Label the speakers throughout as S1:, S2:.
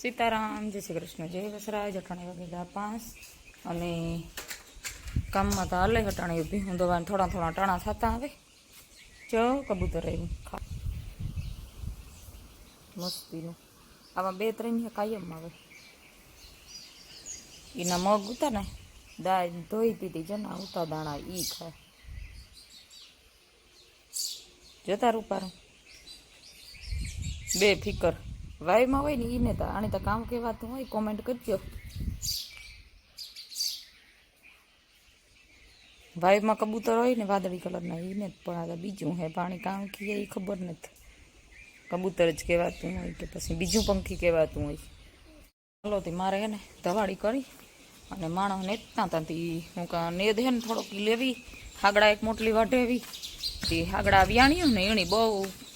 S1: સીતારામ જય શ્રી કૃષ્ણ જય વસરાજ અટાણે વાગેલા પાંચ અને કામમાં તો હાલે અટાણે ભીહું દવા થોડા થોડા ટાણા થતા આવે જો કબૂતર આવ્યું ખા મસ્તીનું આમાં બે ત્રણ હે કાયમ આવે એના મગ ઉતા ને દાળ ધોઈ દીધી છે ને ઉતા દાણા ઈ ખાય જતા રૂપારું બે ફિકર વાયમાં હોય ને ઈને તો આને તો કામ કહેવાતું હોય કોમેન્ટ કરજો. વાયમાં કબૂતર હોય ને વાદળી કલરના ઈને જ પણ આ તો બીજું હે, પાણી કામ કીએ એ ખબર નથી. કબૂતર જ કહેવાતું હોય કે પછી બીજું પંખી કહેવાતું હોય. ચાલો તે મારે હે ને ધવાડી કરી અને માણસ નેતતા ત્યાંથી હું કા નેદ હે ને થોડોક ઈ લેવી, હાગડા એક મોટલી વાઢેવી. તે હાગડા વ્યાણ્યું ને એણી બહુ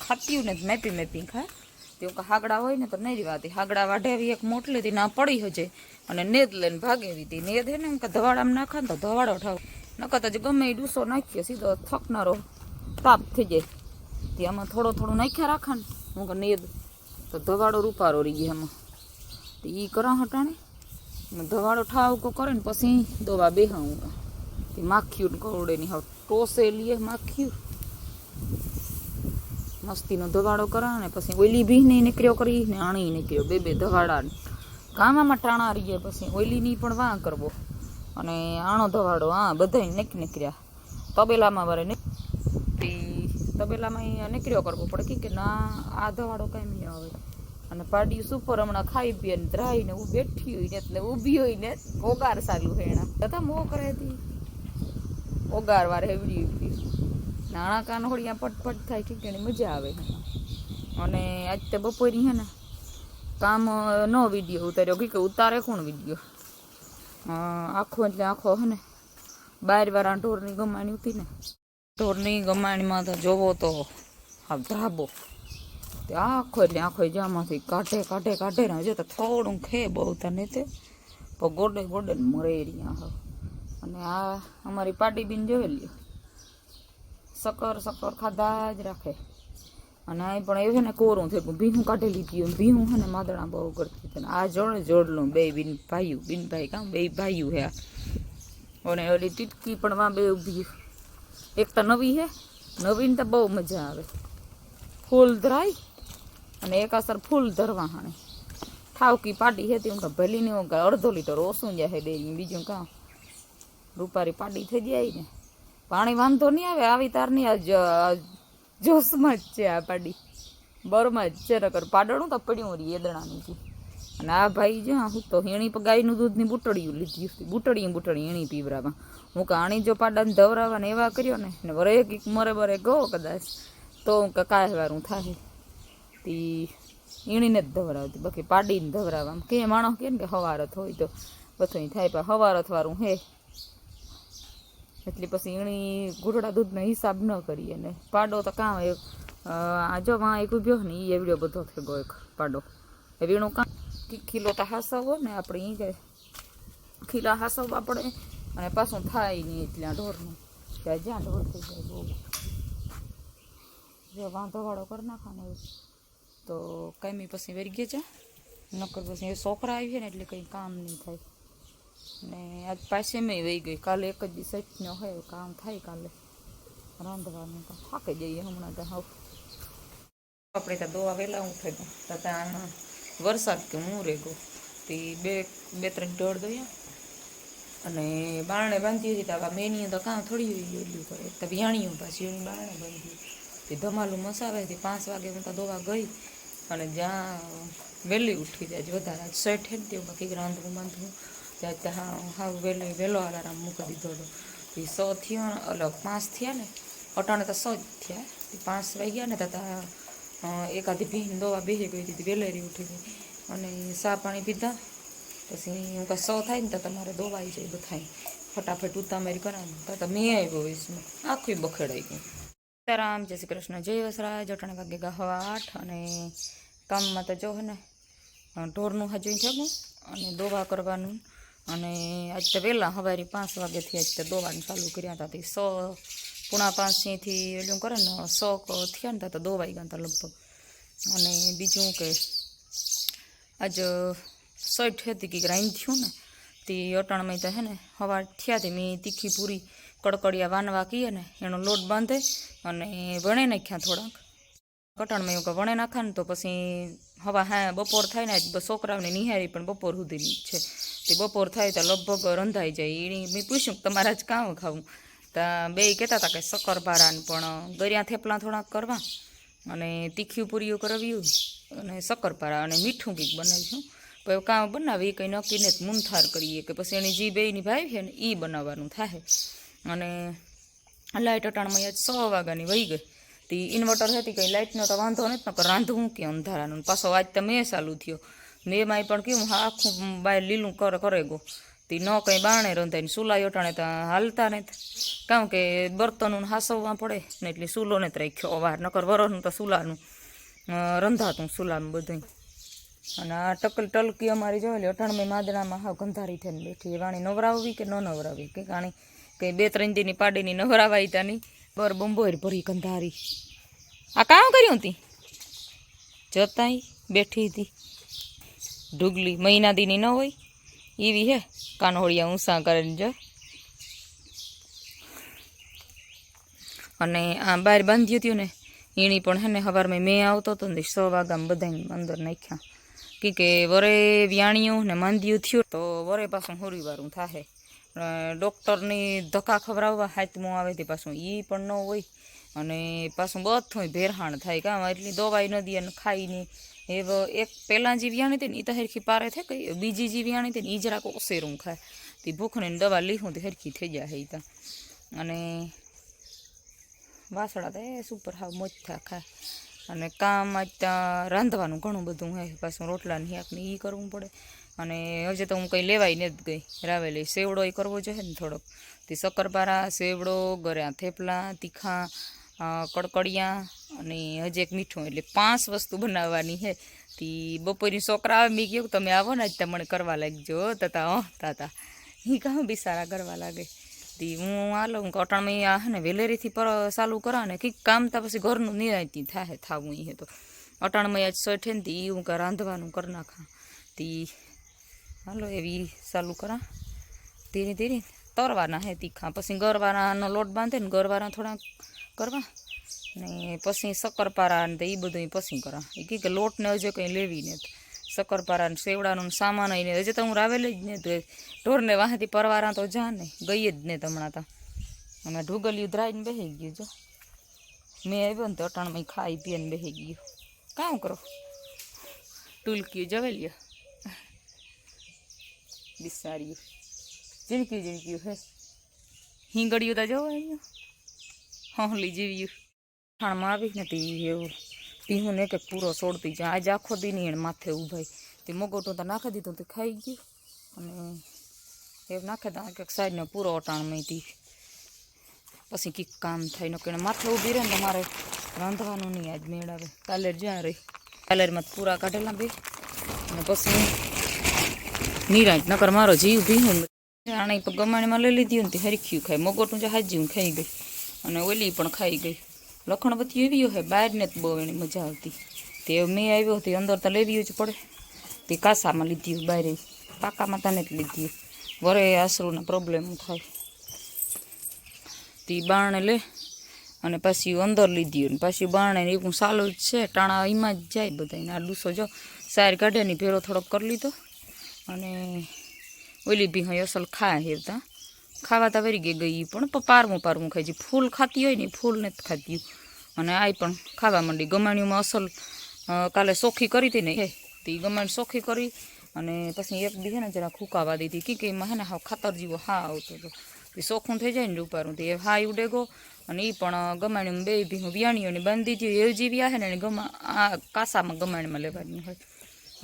S1: ખાત્યું ને મેપી મેપી ખાય. તે કે હાગડા હોય ને તો નહીં રેવાતી હાગડા વાઢેવી એક મોટલી હતી ના પડી હજે. અને નેદ લઈને ભાગેવી હતી. નેદ હે ને એમ કે ધવાડામાં નાખે ને તો ધવાડો ઠાવ. નકર તો ગમે એ ડૂસો નાખીએ, સીધો થકનારો તાપ થઈ જાય. તે આમાં થોડો થોડું નાખ્યા રાખે ને, હું કે નેદ. તો ધવાડો રૂપારો રહી ગયા એમાં. તો એ કરા હટાણે ધવાડો ઠાવ કો કરે ને પછી દવા બેહાવું. તે માખ્યું ને કરોડે ની હવે ટોસે લીએ માખ્યું. મસ્તીનો ધવાડો કરા ને પછી ઓઈલી ભી નહીં નીકળ્યો કરી ને આણી નીકળ્યો, બે બે ધવાડા ગામામાં ટાણા રહીએ પછી ઓઈલીની પણ વાં કરવો. અને આણો ધવાડો હા, બધાય નીક નીકળ્યા. તબેલામાં વારે તબેલામાં અહીંયા નીકળ્યો કરવો પડે કે ના, આ ધવાડો કાંઈ નહીં આવે. અને પાડી સુપર હમણાં ખાઈ પીએ ને ધ્રાઈ ને હું બેઠી હોય ને એટલે ઊભી હોય ને ઓગાર ચાલુ હેણા બધા મો કરે હતી ઓગાર વારે હેવડી ઊભી. નાણા કાન હોળિયા પટપટ થાય ઠીકણી મજા આવે અને આજ તે બપોરી હે ને, કામ નો વીડિયો ઉતાર્યો. કે ઉતારે કોણ વીડિયો આખો એટલે આખો હે ને, બાર વાળા ઢોરની ગમાણી હતી ને. ઢોરની ગમાણીમાં તો જોવો તો આ ધ્રાબો તે આખો એટલે આખો જામાંથી કાઢે કાઢે કાઢે ને હજુ તો થોડું ખે બહુ તને તે ગોડે ગોડે મરે રહ્યા અને આ અમારી પાટી બીન જોયેલી સકર સકર ખાધા જ રાખે અને આ પણ એવું છે ને કોરું થયું ભીહું કાઢેલી પીયું ભીહું છે ને માદણા બહુ કરતી હતી આ જોડે જોડલું બે બિન ભાઈયું બિન ભાઈ કામ બે ભાઈયું હે આ અને ઓલી ટીટકી પણ વાં બે ઊભી એક તો નવી હે નવીન તો બહુ મજા આવે ફૂલ ધરાય અને એક અસર ફૂલ ધરવા હાણે ઠાવકી પાડી હતી હું તો ભલી નહીં હું અડધો લીટર ઓછું જાય ડેરી બીજું કાં રૂપારી પાડી થઈ જાય ને પાણી વાંધો નહીં આવે, આવી તારની આ જોશમાં જ છે આ પાડી. બરમાં જ છે, નકર પાડણું તો પડ્યું રહી એદણાની જી અને આ ભાઈ જો હું તો હેણી ગાયનું દૂધની બુટડીયું લીધી હતી બુટડી બુટડી એણી પીવરામાં હું કાણી જો પાડાને ધવરાવા ને એવા કર્યો ને ને વરે એક મરે બરે ગો કદાચ, તો હું કાંઈ વારું થાય. તી ઈણીને જ ધવરાવતી, બાકી પાડીને ધવરાવા. કે માણસ કે ને કે હવારત હોય તો બધું થાય, પણ હવારત વાળું હે. એટલે પછી એણી ઘૂંટડા દૂધનો હિસાબ ન કરીએ ને પાડો તો કાં એક આ જો વાં એક ઉભ્યો ને એ એવડ્યો બધો ગયો એક પાડો. રીણું કાં ખીલો તો હાસવો ને આપણે એ કે ખીલા હાસવવા પડે અને પાછું થાય નહીં એટલે આ ઢોરનું. ત્યાં જ્યાં ઢોર થઈ જાય બહુ. જો વાંધો વાળો કરી નાખવાનો તો કાંઈ પછી વેરી ગયા છે નકર પછી છોકરા આવી ને એટલે કંઈ કામ નહીં થાય. ને આજ પાસે મેં વહી ગઈ. કાલે એક જ દિવસ નો હોય કામ થાય કાલે. રાંધવાનું તો થાકી જઈએ હમણાં તો હાવ. આપણે તો દોવા વહેલા ઉઠે તો ત્યાં વરસાદ કે હું રે ગયો. તે બે બે ત્રણ ઢોળ દોયા અને બારણે બાંધી હતી. તો મેની તો કાં થોડી ગયેલું કરે તો વ્યાણીઓ પાછી એની બારણે બાંધી. તે ધમાલું મસાવે તે પાંચ વાગે હું તો દોવા ગઈ. અને જ્યાં વહેલી ઉઠી જાય વધારે. સેઠ હેઠ તેવું બાકી રાંધવું બાંધવું. ત્યાં હા વહેલી વહેલો અલારામ મૂકી દીધો હતો. એ સો થયો અલગ પાંચ થયા ને, અટાણે તો સો જ થયા. પાંચ વાગ્યા ને તા એકાદી ભીન દોવા બેસી ગઈ હતી, વેલેરી ઉઠી ગઈ. અને સા પાણી પીધા. પછી હું કાંઈ સો થાય ને તો તમારે દોવાઈ જાય બધાય ફટાફટ ઉતામેરી કરાવી. તો મેં આવ્યો વિશમાં આખું બખેડાઈ ગયું. સીતારામ જય શ્રી કૃષ્ણ, જય વસરાજ. અટાણે વાગે ગાહવા આઠ અને કામમાં તો જો ને ઢોરનું હજુ થયું અને દોવા કરવાનું. અને આજ તો વહેલા સવારે પાંચ વાગ્યાથી આજ તો દોવાનું ચાલુ કર્યા હતા. સો, પૂણા પાંચથી એલું કરે ને, સો થયા ને તા દોવાઈ ગયા હતા લગભગ. અને બીજું કે આજ સઠ હતી કે રાઈન થયું ને, તે અટાણમાં તો હે ને, હવા થયા તે મેં તીખી પૂરી કડકડિયા વાનવા કહીએ ને, એનો લોટ બાંધે અને વણે નાખ્યા થોડાક. કટાણમાં એવું કે વણે નાખા ને તો પછી હવા હા બપોર થાય ને છોકરાઓને નિહારી પણ બપોર સુધીની છે. તે બપોર થાય તો લગભગ રંધાઈ જાય. એની મેં પૂછ્યું તમારે આજ કાં ખાવું? તા બે કહેતા હતા કે શક્કરપારાને પણ ગરિયા થેપલા થોડાક કરવા અને તીખી પૂરીઓ કરવ્યું અને શક્કરપારા અને મીઠું કંઈક બનાવીશું. પછી કાં બનાવી એ કંઈ નક્કીને જ મૂંથાર કરીએ કે પછી એની જે બેની ભાઈ છે ને એ બનાવવાનું થાય અને લાઇટ અટાણમાં આજ સો વાગ્યાની વહી ગઈ. તે ઇન્વર્ટર હતી, કંઈ લાઇટનો તો વાંધો નથી તો રાંધવું કે અંધારાનું? પાછો આજ તો મેં ચાલુ થયો. મેં પણ કેવું આખું બાય લીલું કરે કરે ગો. તે ન કંઈ બાણે રંધાય ને સુલાઈ અટાણે તો હાલતા ને કારણ કે બર્તનનું હાસવવા પડે ને એટલે સુલો ને રાખ્યો વાર નકર વરસનું તો સુલાનું રંધાતું સુલાનું બધું અને આ ટકલ ટલકી અમારી જોઈ લે અઠાણમે માદણામાં હાવ ગંધારી થઈને બેઠી. એ વાણી નવરાવવી કે ન નવરાવવી? કે કાણી કે બે ત્રણ દીની પાડીની નવરાવાઈ તાની બર બંબોર ભરી ગંધારી. આ કામ કર્યું તી? જતાઈ બેઠી હતી. ઢુગલી મહિના દીની ન હોય એવી હે કાનહોળિયા ઊંસા કરીને જો. અને આ બહાર બાંધ્યું હતું ને એની પણ હે ને સવારમાં મેં આવતો હતો ને સો વાગ્યામાં બધાને અંદર નાખ્યા. કે કે વરે વ્યાણિયું ને માંદ્યું થયું તો વરે પાછું હોરીવાળું થાહે. અ, ડૉક્ટરની ધક્કા ખવડાવવા હાથમું આવે તે પાછું એ પણ ન હોય. અને પાછું બધું ભેરહાણ થાય કાં એટલી દવાઈ ન દે ને ખાઈ નહીં એવ એક પહેલાં જે વ્યાણી હતી ને એ તો હરખી પારે થાય કઈ, બીજી જે વ્યાણી હતી ને એ જરાક ઓસેરું ખાય. તે ભૂખને દવા લીધું તે હરખી થઈ જાય એ તો. અને વાસળા તો એ સુપર હાવ મોજતા ખાય. અને કામ ત્યાં રાંધવાનું ઘણું બધું હોય પાછું રોટલા હાકને એ કરવું પડે. અને હજે તો હું કંઈ લેવાય ને જ ગઈ. રાવેલી સેવડો એ કરવો જોઈએ ને થોડોક. તે શક્કરપારા, સેવડો ગર્યા થેપલા, તીખા કડકડિયા અને હજી એક મીઠું, એટલે પાંચ વસ્તુ બનાવવાની છે. તી બપોરની છોકરા આવે, મેં કહ્યું તમે આવો ને જ તમને કરવા લાગજો. તતા, હં, તાતા. એ કાં બિસારા કરવા લાગે. તી હું હાલો, હું અટાણમાં આ ને, વેલેરીથી પર ચાલુ કરા ને, કંઈક કામ તા પછી ઘરનું નિરાયતી થાય, થાવું એ તો. અટાણમાં આજ સઠે ને તી હું કાં રાંધવાનું કરી નાખા. તી હાલો, એવી ચાલુ કરા. ધીરે ધીરે તરવાના હે તીખા. પછી ગરવારાનો લોટ બાંધે ને ગરવારા થોડા કરવા. ને પછી શક્કરપારા ને એ બધું પછી કરા એ કહે કે લોટને હજુ કંઈ લેવી ને શક્કરપારા ને સેવડાનું ને સામાન ને હજી તો હું રાવેલી જ ને તો ઢોરને વાંહેથી પરવારા તો જા ને. ગઈ જ ને હમણાં તો. અને ઢુગલિયું ધરાઈને બેસી ગયું, જો. મેં આવ્યો ને તો અટાણમાં ખાઈ પીને બેસી ગયું. કામ કરો? ટુલક્યું જવેલ્યો બિસાર્યું ઝીણક્યું ઝીણક્યું હે હિંગળ્યું તો જોવા અહીંયા. હોંહલી જીવ્યું ખાણમાં આવી નથી એવું. પીહું ને કે પૂરો છોડતી જાય. આજે આખો દી નહીં માથે ઉભાઈ. તે મગોટો તો નાખી દીધું તે ખાઈ ગયું. અને એ નાખે તો કંઈક સાઈડને પૂરો અટાણમાં હતી પછી કંઈક કામ થાય. ન કે માથે ઊભી રહે ને મારે રાંધવાનું નહીં આજ મેળ આવે કાલેર જ્યાં રહી. કાલેરમાં પૂરા કાઢેલા બે. અને પછી નિરાંત નકર મારો જીવ ભીહું આણે તો ગમાણીમાં લઈ લીધી ને તે હરખ્યું ખાય. મગોટું જે હાજી ખાઈ ગઈ. અને ઓલી પણ ખાઈ ગઈ. લખણવતી એવી હોય બહારને જ બહુ એની મજા આવતી. તે મેં આવ્યો તે અંદર તો લેવી જ પડે. તે કાસામાં લીધી બહાર. પાકામાં તને જ લીધી વરે આશરુના પ્રોબ્લેમ થાય. તે બાણે લે અને પાછી અંદર લીધી હોય ને પાછી બાણે એક સાલું જ છે. ટાણા એમાં જ જાય બધાને આ ડૂસો જો સાર કાઢે ની ભેરો થોડોક કરી લીધો. અને ઓલી બી હોય અસલ ખા હેવતા ખાવા તો વરી ગઈ ગઈ પણ પારમું પારમું ખાઈ છે. ફૂલ ખાતી હોય ને ફૂલ નથી ખાતી. અને આ પણ ખાવા માંડી. ગમાણીઓમાં અસલ કાલે સોખી કરી હતી ને હે તે ગમાણી સોખી કરી અને પછી એક બી હે ને જરા ખૂકાવા દીધી. કે કે એમાં હે ને હા ખાતર જેવો હા આવતો હતો એ સોખું થઈ જાય ને રૂપારું. એ હા ઉડે ગો. અને એ પણ ગમાણીમાં બે ભીહું વ્યાણીઓને બાંધી દીધી. એવી જેવી હે ને ગમા, આ કાસામાં ગમાણીમાં લેવાની હોય.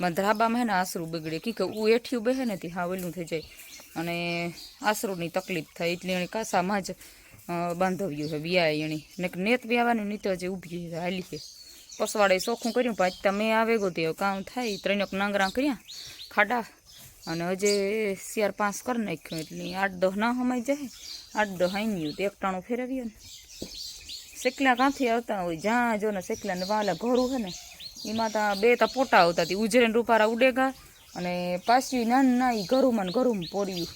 S1: માં ધ્રાબામાં હે ને આસરું બગડે. કી કે ઉ એઠિયું બેહે ને તે હા ઓલું થઈ જાય. અને આસરુની તકલીફ થાય એટલે એણે કાસામાં જ અ, બાંધવ્યું છે વ્યાય એણી. ને કે નેત વ્યાવાની નીત જે ઊભી છે હાલી છે પસવાડે ચોખ્ખું કર્યું પાંચ તમે આવે ગો તે કામ થાય. ત્રણેક નાંગરા કર્યા ખાડા. અને હજે શિયાર પાંચ કરી નાખ્યું એટલે આઠ દહ ના હમાઈ જાય. આઠ દહ હાઈ તો એક ટાણું ફેરવ્યું ને. શેકલા ક્યાંથી આવતા હોય? જ્યાં જો ને શેકલા ને વાલા ઘોરું છે ને એમાં તા બે તા પોટા આવતા હતી ઉજરેન રૂપારા ઉડેગા અને પાછી ના ના એ ઘરુંમાં ને ઘરું પોર્યું.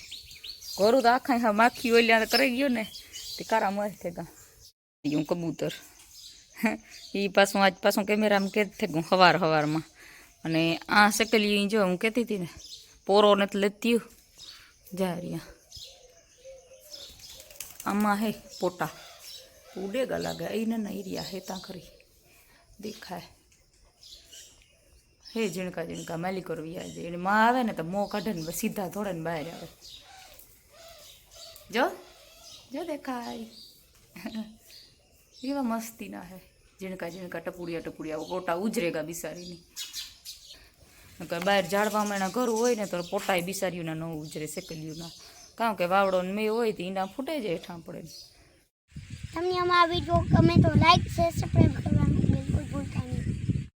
S1: ઘરું તો આખા હા માખી ઓલ્યા કરી ગયો ને તે કારા મર થેગા. હું કબૂતર. એ પાછું આજ પાછું કેમેરામાં કે થેગું હવાર હવારમાં. અને આ સકલી જો હું કહેતી હતી ને, પોરો નથી લેતી જા રહ્યા આમાં હે પોટા. ઉડેગા લાગે એ નહીં રહ્યા હે ત્યાં ખરી. દેખાય. હે ઝીણકા ઝીણકા માલિકો કરવી જાય એને માં આવે ને તો મોં કાઢે ને સીધા ધોળે ને બહાર આવે. જો જો દેખાય. એવા મસ્તી ના હે. ઝીણકા ઝીણકા ટપુડિયા ટપુડિયા પોટા ઉજરેગા બિસારીની. નકર બહાર ઝાડવામાં એના ઘર હોય ને તો પોટાય બિસારીઓના ન ઉજરે સેકલીઓના કારણ કે વાવડો ને મેં હોય તો એના ફૂટે જાય ઠાંપડે પડે
S2: તમને અમારા વીડિયો ગમે તો લાઈક શેર સબસ્ક્રાઈબ